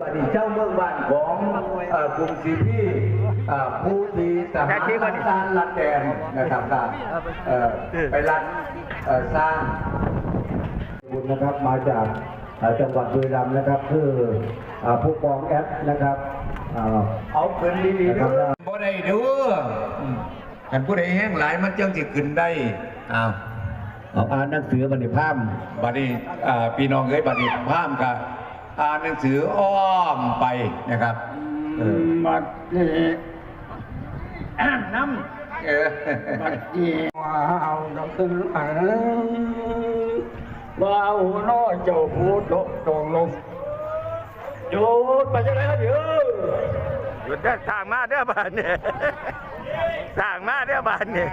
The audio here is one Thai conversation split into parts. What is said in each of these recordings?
ปฏิเจ้าเมืองบ้านของเอ่อกรุงศรีพี่เอ่อผู้ที่ทหารทำการรัดแดนนะครับครับเอ่อไปรัดเอ่อสร้างบุญนะครับมาจากเอ่อจังหวัดบุรีรัมย์นะครับ คืออ่าผู้กองแอดนะครับอ่าเอาขึ้นดีๆเด้อบ่ได้เด้ออืมกันผู้ใดแห้งหลายมันจังสิขึ้นได้อ้าวเอาอ่านหนังสือบันทึกภาพบัดนี้อ่าพี่น้องเอ้ยบัดนี้พามกับ อ่านหนังสืออ้อมไปนะครับเออบัดนี้อ่านน้เออำบัดนี้ว้าวดอกตึงอันว้าวน้อยเจ้าผู้โตตรงลงหยุดไปจังไรครับหยุดหยุดเด้อทางมาเด้อบานเนี่ยทางมาเด้อบานเนี่ย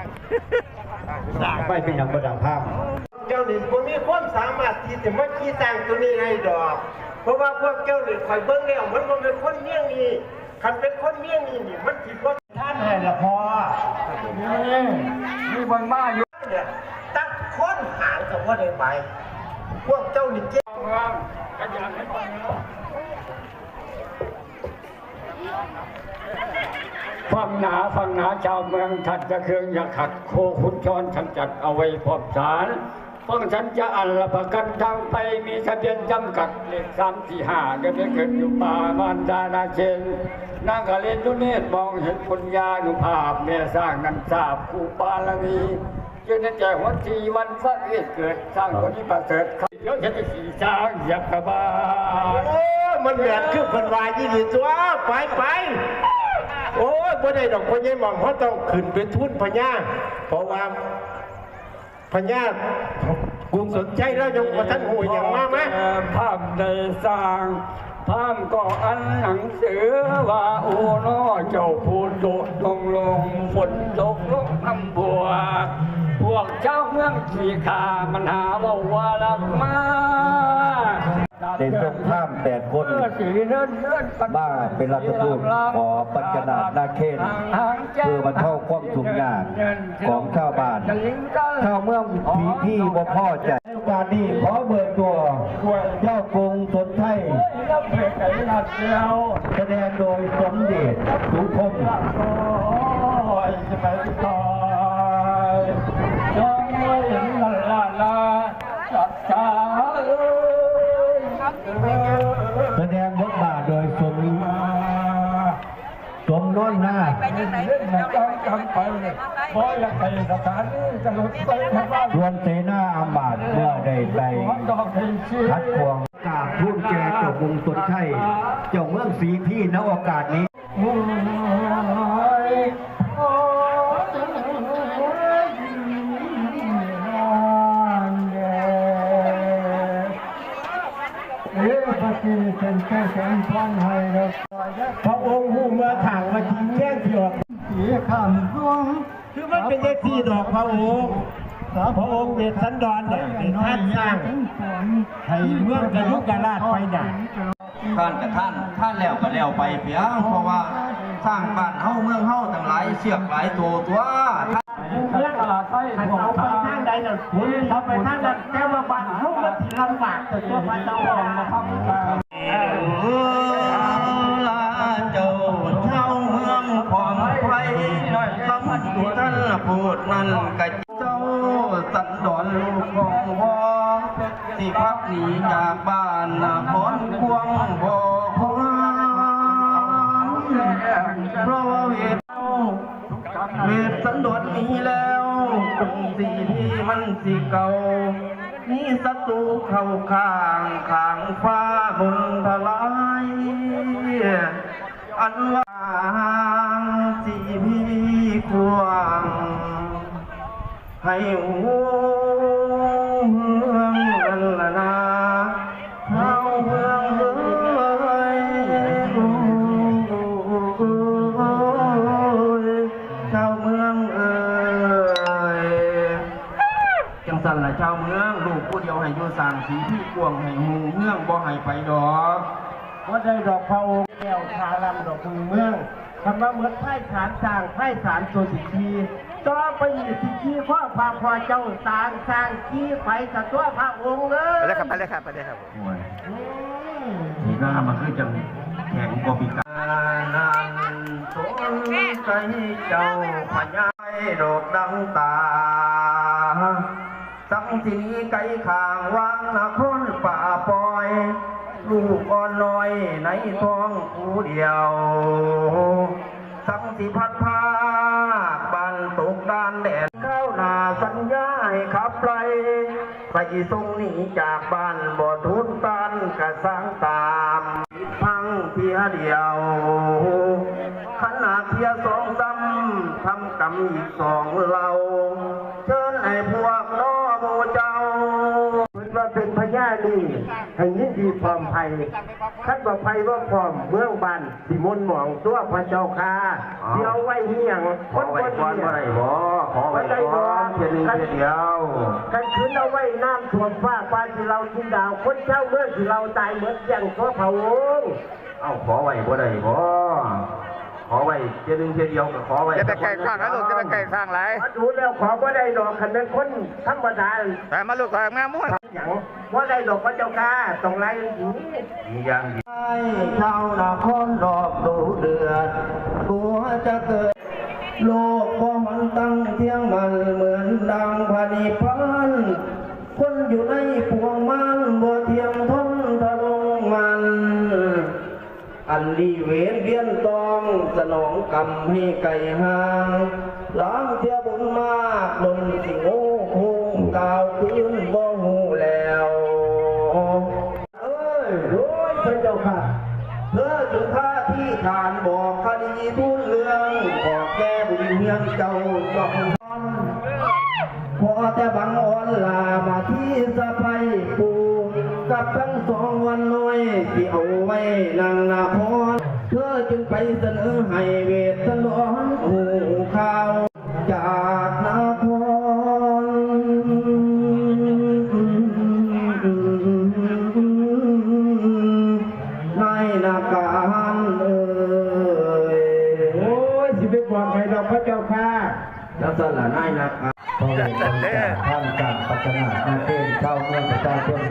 สร้างไม่เป็นอย่างประดังภาพเจ้าหนึ่งผมมีความสามารถที่จะมาขี้สร้างตัวนี้ให้ดอก เพราะว่าพวกเจ้าหนึ่คอยเบิ้งแล้วมันบ่เป็นคนเมี่ยงนี่คันเป็นคนเมี่ยงนี่นี่มันผิดว่าท่านให้ละพอนี่นี่บนมาอยู่เนี่ยตั้งคนหางกับว่าได้ไปพวกเจ้านี่เจ้าขยันให้ไปฟังหนาฟังหนาชาวเมืองทัดจะเคืองอยาขัดโคขุนชอนฉันจัดเอาไว้พอมสาร ฟังฉันจะอันละประกันทางไปมีทะเบียนจำกัดเลขสามสี่ห้าก็ได้เกิดอยู่ป่ามานดานาเชนนางกะเลนตุเนตมองเห็นปุญญาณุภาพแม่สร้างนันทราบคูปาลมีจึงได้แก่หัวทีวันฟักเวทเกิดสร้างคนที่ประเสริฐครับเดี๋ยวฉันจะขี่ช้างเหยับกระบาลโอ้มันแหวนคือเพันวายยี่ดีตัวไปไปโอ้ยบ่ได้ดอกพ่อใหญ่หม่อมเขาต้องขึ้นเป็นทุนพญาเพราะว่า พญากูสนใจแล้วยังว่าท่านหูอย่างมากไหมภาพได้สร้างภาพก็อันหนังสือว่าโอ้น้อเจ้าผู้โดดลงลงฝนตกลงน้ำบัว พวกเจ้าเมืองขี่ขามันหาว่าว่าลักมาเด่นตรงข้ามแปดคนเออสีเนินเนินปัดบ้าเป็นรัฐทูตขอปัญจนาถนาเขตเพื่อบ รรเทาความทุกข์ยากของชาวบ้านชาวเมืองผีพี่บ่พ่อใจโอกาสนี้ขอเบิกตัว เจ้ากรุงสนไทยแสดงโดยสมเด็จสุพมโอ้ยจะไปต่อยยองไม่เห็นลาลาลาจับจ้าเอ้ยแสดงบทบาทโดยสม น้อยหน้าเล่นนะต้องจำไปเลยเพราะอยากไปสถานนี้จะลดไปทางบ้านรวมเสนาอามาดเมื่อได้ไปทัดควงกาบทุ่นแก่เจ้ากรุงสนไข่เจ้าเมืองสีพี่ณโอกาสนี้ อ้ยปฏิเสธแค่แสนพันให้เราพระองค์หูเมื่อถางมาทิ้งแจ้งที่ออกสีคำดวงคือมันเป็นเลขที่ดอกพระองค์พระองค์เดชสันดรเนี่ยเป็นท่านสร้างให้เมืองกระยุกกระลาดไปหนท่านกับท่านท่านแล้วก็แล้วไปเพียงเพราะว่าสร้างบ้านเฮาเมืองเฮาตั้งหลายเชือกหลายตัวตัวท่านเรื่องตลาดไทยขันของเอา ไปทางทางใดน่ะคุณเขาไปทางนั้นแต่ว่าบ้านเขามันที่ลำบากแต่ตัวพระเจ้าขอมาทำการเออลาเจ้าเจ้าเมืองพร้อมไฟคำตัวท่านพูดนั่นกับเจ้าสันดอนลูกของพ่อที่พักหนีจากบ้านพรควงบ่ควงเพราะว่าเวท มันสิเก่ามีศัตรูเข้าข้างข้างฟ้ามุนทลายอันว่าสีพี่ควงให้หัว สันละชาวเมืองลูกผู้เดียวให้อยู่สร้างสีที่กวงให้หูเมืองบ่ให้ไปดอกว่าได้ดอกพระองค์แก้วทาลำดอกพึงเมืองคำว่าเหมือนไพ่ฐานสร้างไพ่ฐานโซสิคีต่อไปอีกสิคีข้อพาพอเจ้าสร้างสร้างคีไปกับตัวพระองค์เลยไปเลยครับไปเลยครับไปเลยครับอืมหน้ามันคือจังแข็งกว่าปีกายนานสนใจเจ้าพญายดอกดังตาสังสี ไก่ขางวังนครป่าปอย ลูกอ่อนน้อยในท้องผู้เดียว สังสีพัดพาบันตกดานแดดเข้าหนาสัญญาให้ขับไล่ไปทรงหนีจากบ้านบ่ทุนตันกระสร้างตามพังเพียเดียวขนาดเพียสองซ้ำทำกรรมอีกสองเรา เชิญให้พวกน้อหมูเจ้า เพิ่นว่าเป็นพญานี่ให้ยินดีพร้อมภัยคัดว่าภัยว่าพร้อมเมืองบ้านสิมนต์หมองตัวพระเจ้าค่ะเดี๋ยวไว้เฮียงขอไว้ก่อนบ่ได้บ่ขอไว้ก่อนเพียงหนึ่งเพียงเดียวกันคืนเอาไว้น้ำท่วมฟ้าฟ้าสิเรากินดาว คนเช่าเมื่อสิเราตายเหมือนอย่างตัวเผาองค์เอ้าขอไว้บ่ได้บ่ ขอไว้เพียงหนึ่งเพียงเดียวก็ขอไว้จะไปไก่ข้างนะลูกจะไปไก่ข้างไหลมาดูแล้วขอว่าได้ดอกคันเป็นคนธรรมดาแต่มาลูกถอยมาม้วนอย่างว่าได้ดอกพระเจ้าค่ะต้องไล่อย่างนี้มีอย่างดีให้ชาวนครรอบดูเดือดกลัวจะเกิดโลกก็มันตั้งเที่ยงมันเหมือนดังพานิพันธ์คนอยู่ในป ดีเวนเวียนตองสนองกรรมให้ไก่ห่างล้างเทียบุญมากลนสิงโง่คงกล่าวคืนบ่หูแล้วเอ้ยโอ้ยพระเจ้าค่ะเธอถึงท่าที่ทานบอกคดีทุนเรื่องขอแก้บุญเฮียงเจ้าจอมพรพอแต่บังอ่อนลามาที่สะพายปู กับทั้งสองวันน้อยที่เอาไว้นางนาพรเธอจึงไปเสนอให้เวทนอนหูข่าวจากนาพรในนาการเอ่ยโอ้ยสิไปบอกใครดอกพระเจ้าค่ะแล้วสละนายนาการ พอเห็นคนจากท่ามกางพัฒนาหน้าเต้นเข้าเมืองประชาชน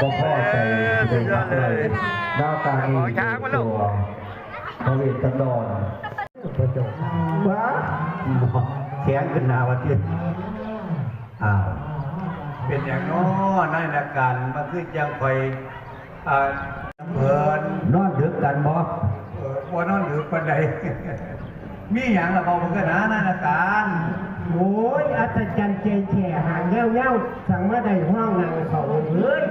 ก็พ่อใจเลยรักเลยหน้าตาเองเป็นตัวพระเวทสันดระจ้าว้าแข็งขึ้นหนาวที่อ้าวเป็นอย่างน้อนายนาการมาคือจังคอยเพินนอนดึกกันบ่เอ่อบ่นอนหรือปานใดมีหยังละเบ่เพิ่อนนะนายนาการ โอ้ยอัศจรรย์เจแช่หางเงี้ยวเงี้ยวสั่งมาได้ห้องนางเขาเอ้ย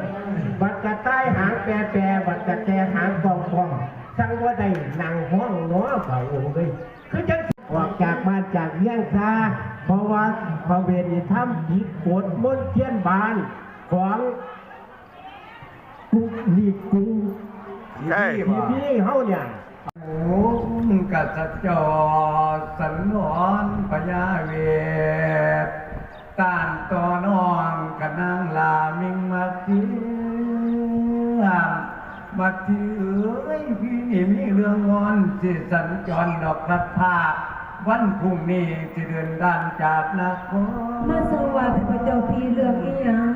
บัดกระต้ายหางแปรแปรบัดกระแตหางกองกองสั่งว่าได้นางห้องเนาะเขาเลยคือจังออกจากบ้านจากเลี้ยงซาเพราะว่าพระเวทนี่ทำผิดกฎมนต์เทียนบานของกุลีกุงใช่ที่นี่เฮาเนี่ยโอ้ กัสจอสันนอนพญาเวทต้านต่อนองกะนางลามิงมาทีมาทีเอ้ยพี่นี่มีเรื่องงอนสิสัญจรดอกพัดภาควันพรุ่งนี้สิเดินด้านจากนครมาสวัสดิ์พระเจ้าพี่เรื่องอีหยัง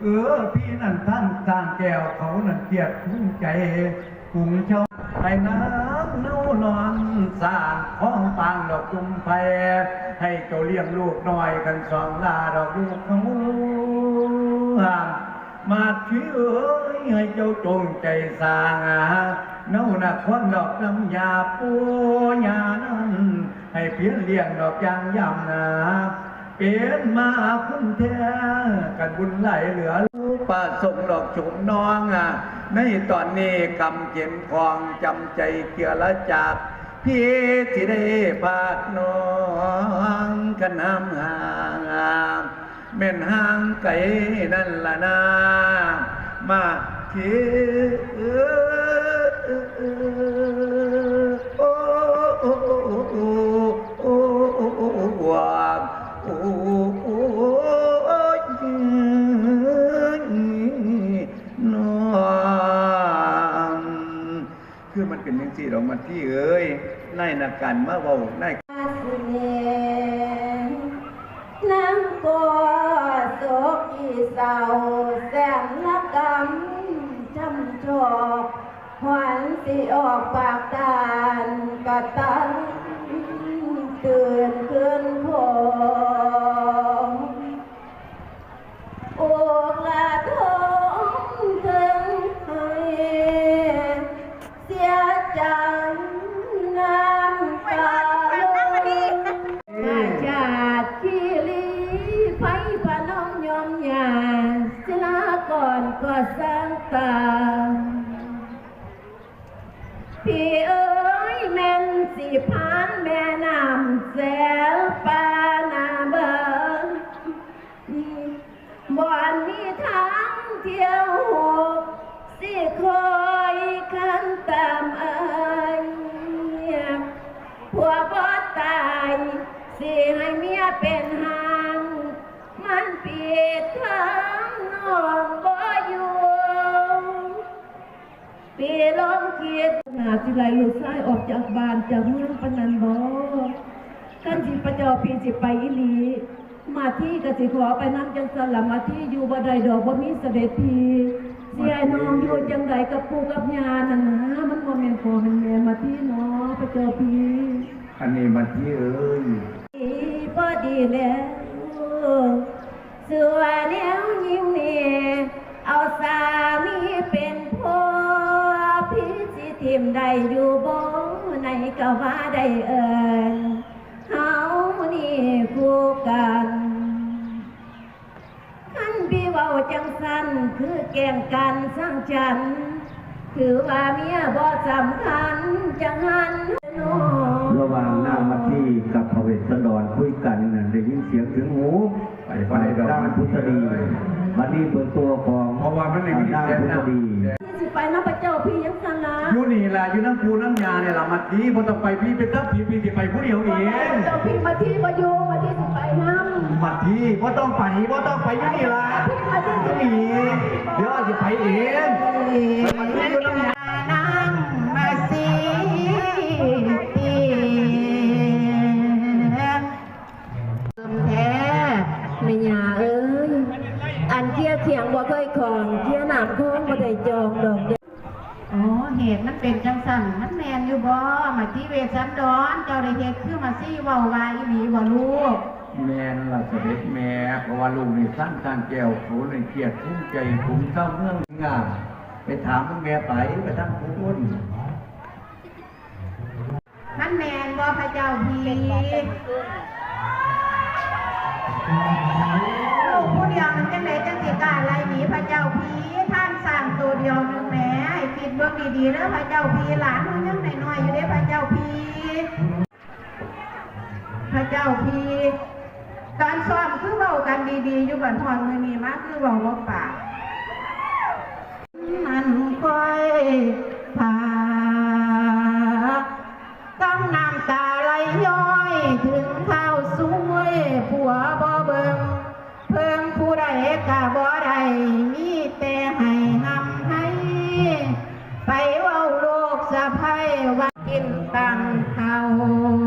เออพี่นั่นท่านสร้างแก้วเขานั่นเกียรติคุ้มใจกรุงเจ้า ไอ้น้ำเน่านอนสางห้องปางดอกจุมไฟให้เจ้าเลี้ยงลูกน้อยกันสองลาดอกลูกเขาห้ามมาที่เอ้ยให้เจ้าจงใจสร้างเน่าหนักคนดอกน้ำยาปูยานั้นให้เพี้ยนเลี้ยงดอกยางยำนะเป็นมาคุณแท้กันบุญไหลเหลือลูกป่าส่งดอกจุมน้องอะ ในตอนนี้กำเขียนคองจำใจเกี่ยละจากพี่ที่ได้พากน้องกันน้ำห่างแม่นห่างไกลนั่นละนามาที่ อกมันที่เอ้ยในนักการเมาเว้าในอาสิเนนางก็โศกอีเศร้า ลองคิดหาสิไรลูกชายออกจากบ้านจากเมืองปนันบอกันสิประจอปีสิไปอีหลี มาที่กสิขอไปน้ำจังสลับมาที่อยู่บ่ได้ดอกบ่มีเสด็จพีเสียน้องอยู่จังใดกับปูกับย่านั่นะมันบ่แม่นพอแม่นแม่มาที่เนาะประจอพีอันนี้มันที่เอ้ยดีพอดีแล้วสัวแนวยิ้มนี่เอาสามีเป็น ทิมได้อยู่บ่ในก็ว่าได้เอินเฮานี่คู่กันขันพี่เว้าจังสันคือแกล้งกันสร้างฉันถือว่าเมียบ่สำคัญจังหันโนระหว่างนางมัททีกับพระเวสสันดรคุยกันนั่นได้ยินเสียงถึงหูไปไปดอกด้านพุทธดีวันนี้เปิดตัวของเพราะว่ามันไม่มีด้านเสียงพุทธนะดีสิไปนะพระเจ้าพี่ยังส นะอยู่นี่แหละอยู่น้ำปูน้ำยาเนี่ยละมาทีพอต้องไปพี่เป็นทัพผีพี่สิไปผู้เดียวเองเจ้าพี่มาที่มาโยมาที่สิไปน้มาทีพอต้องไปพอต้องไปอยู่นี่ละอยู่นี่เดี๋ยวจะไปเอง ที่เวสสันดรเจ้าได้เฮ็ดคือมาซี่เว้าว่าอีหลีบ่ลูกแม่นล่ะเสด็จแม่เพราะว่าลูกนี่สั้นทางแก้วโขนเกียรติภูมิใจภูมิเข้าเมืองงามไปถามแม่ไปไปทางผู้คนมันแมนบ่พระเจ้าพีลูกผู้เดียวมันจังไดจังสิกล้าไล่หนีพระเจ้าพีท่านสร้างตัวเดียว เบิ่งดีๆเด้อพระเจ้าพีหลานมันยังน้อยๆอยู่เด้พระเจ้าพีพระเจ้าพีการซ้อมคือเว้ากันดีๆอยู่บัดฮอดมื้อนี้มากคือเว้าบ่ปากมันค่อยผ่าต้องน้ำตาไหลย้อยถึงเท้าวสวยผัวบ่เบิงเพิ่งผู้ใดกะบ่ได้ ตังเขาเอา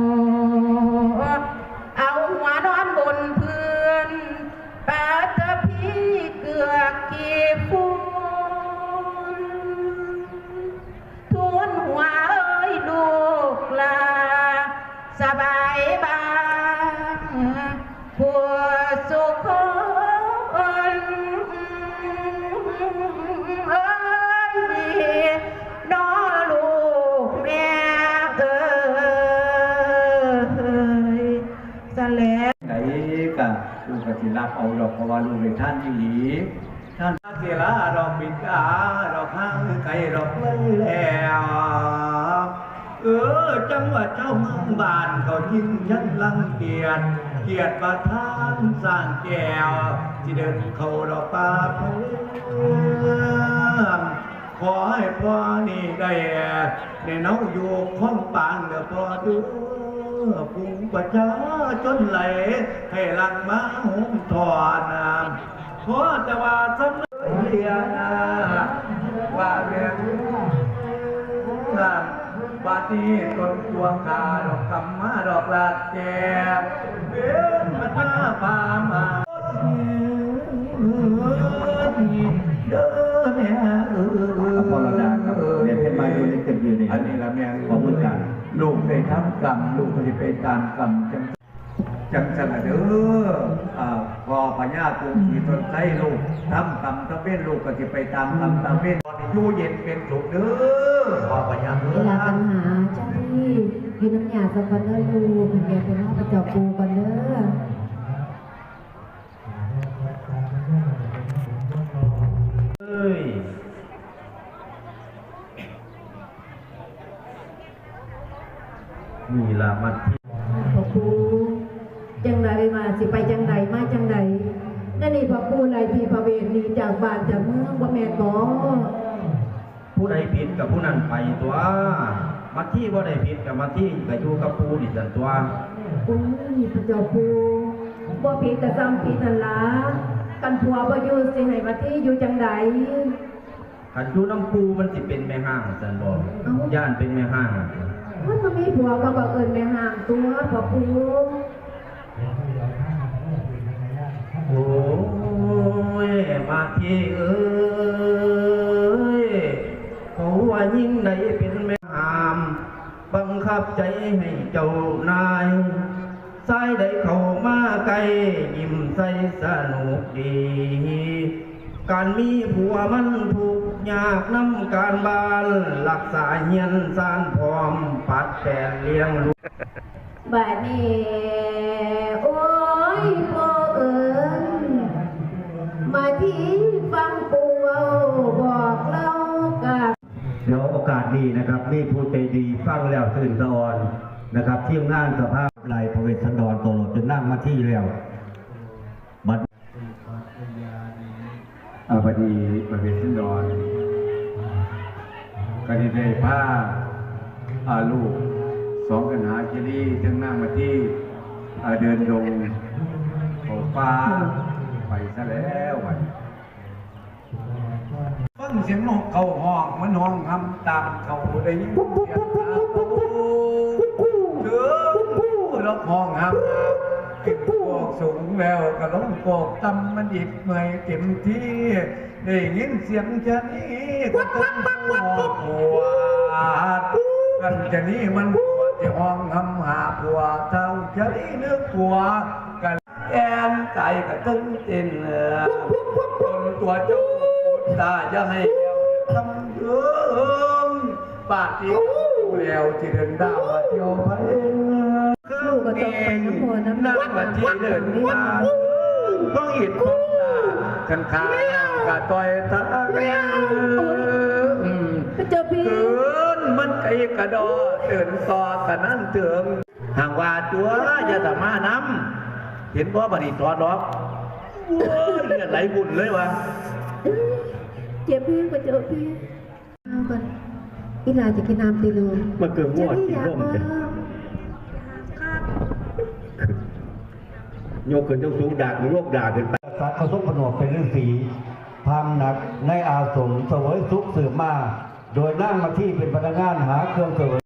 เอาดอกเพราะว่าลูกเป็นท่านที่หลีท่านเสียละดอกปิดตาดอกข้างไก่ดอกเลยแล้วเออจังหวัดเจ้าเมืองบ้านเขายิ่งยันลังเกียจเกียรติประทานสร้างแก้วที่เดินเขาดอกป่าเพื่อนขอให้พ่อนี่ได้ในน้องอยู่ข้องปานเด้อพ่อเดู ปุงประชาจนไหล ให้หลังมาหุมทอน้ำขอแต่ว่าสำนึกเรียนาว่าเรื่องบาดนี้ต้นตัวกาดอกคำมาดอกลาดแจกเบี้ยมันมาพามาเดินแม่เอออภรดาครับเรียนเพชรมาดูในเกิดยืนลูก ลูกได้ทำกรรมลูกก็จะไปตามกรรมจังจังสนะเด้ออ่าพอพญาตุงสีตนใช้ลูกทำกรรมตะเวนลูกก็จะไปตามกรรมตะเวนอยู่เย็นเป็นสุขเด้อพอพญาเด้เวลาปัญหาเจ้าที่ยืน้ำยาสักคนเด้อลูกเห็นแก่เป็นห้องประจอบปูก่อนเด้อ นี่ละมันที่พ่อครูจังใดมาสิไปจังใดมาจังใดนั่นนี่พ่อครูไรที่พระเวทหนีจากบ้านจากเมืองบ่แม่นบ่ผู้ใดผิดกับผู้นั้นไปตัวมาที่บ่ได้ผิดกับมาที่กับอยู่กับผู้นี่สันตัวอุ้ยพระเจ้าปูบ่ผิดแต่ซ้ำผิดนั่นล่ะกันผัวบ่อยู่สิให้มาที่อยู่จังใดขันอยู่น้ำปูมันสิเป็นแม่ห้างสันบอกเอ้าย่านเป็นแม่ห้าง มันมีผัวก็บ่เอิ้นแม่ห่างตัวพ่อครูโอ้ย มาที่เอ้ยเขาว่ายิ่งใดเป็นแม่หาม บังคับใจให้เจ้านายสายใดเข้ามาใกล้ยิ้มใส่สนุกดี การมีผัวมันถูก ข์ยากน้ำการบ้านรักษาเฮียนสานพร้อม ปัดแปลนเลี้ยงลูกบัดนี้โอ้ยพ่อเอิ้นมาที่ฟังปูเอาบอกเล่ากับเดี๋ยวโอกาสนี้นะครับนี่ผู้ใจดีฟังแล้วตื่นตะออนนะครับเทีมงานสภาพลายพระเวสสันดรตลอดจนนั่งมาที่แล้ว อาพอดีประเวศนดอนก็ได้ได้ผ้าอาลูกสองกันหาเจดีย์ทั้งนั่งมาที่เดินดงเขาป่าไปซะแล้ววันฟังเสียงนกเขาห้องมันห้องทำตามเขาได้ยินเสียงตาเขาเดือแล้วห้องห้ำ สูงแล้วก็ล้มโกกตำมันอีกเมื่อยเต็มที่ได้ยินเสียงชะนี้ก็ต้องหัวปวดกันชะนี้มันปวดที่ห้องทำหาผัวเท่าชะนี้เนื้อผัวกันแอนใจก็ตึงเต้นเนื้อคนตัวเจ้าปุตตาจะให้เอวทำเยิมบาดที่แล้วที่เดินดาวเที่ยวไป ลูกก็ต้องไปน้ำหัวน้ำนั่งมาที่เดินทางต้องอิดต้องตากันขากะต่อยทางอืมพระเจ้าพี่เกินมันไกลกระดอเดินต่อกันนั่นเถืองห่างว่าตัวอย่าแต่มานำเห็นว่าบัดนี้ตอนดอกโอ้ยเลือดไหลบุญเลยวะเจ็บพี่พระเจ้าพี่เอาก่อนอีลาจะกินน้ำตีลูกมาเกิดงวดกินร่มจะกันโยกขึ้นยกสูงด่ากหรือโยกดาขึ้นไปสัตว์เขาสมผนวกเป็นฤาษีพำหนักในอาสมเสวยสุขสืบมา โดยนั่งมาที่เป็นพนักงานหาเครื่องเสวย